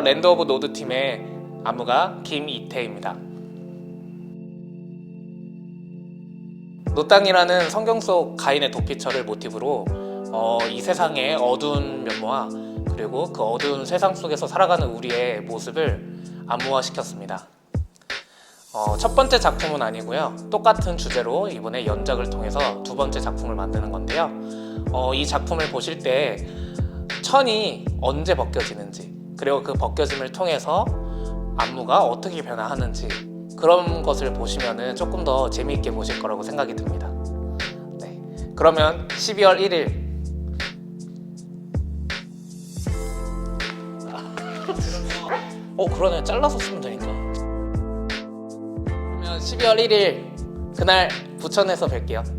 랜드 오브 노드 팀의 안무가 김이태입니다. 노땅이라는 성경 속 가인의 도피처를 모티브로 어, 이 세상의 어두운 면모와 그리고 그 어두운 세상 속에서 살아가는 우리의 모습을 안무화시켰습니다. 어, 첫 번째 작품은 아니고요. 똑같은 주제로 이번에 연작을 통해서 두 번째 작품을 만드는 건데요. 어, 이 작품을 보실 때 천이 언제 벗겨지는지 그리고 그 벗겨짐을 통해서 안무가 어떻게 변화하는지 그런 것을 보시면은 조금 더 재미있게 보실 거라고 생각이 듭니다. 네. 그러면 12월 1일 어 그러네 잘라서 쓰면 되니까 그러면 12월 1일 그날 부천에서 뵐게요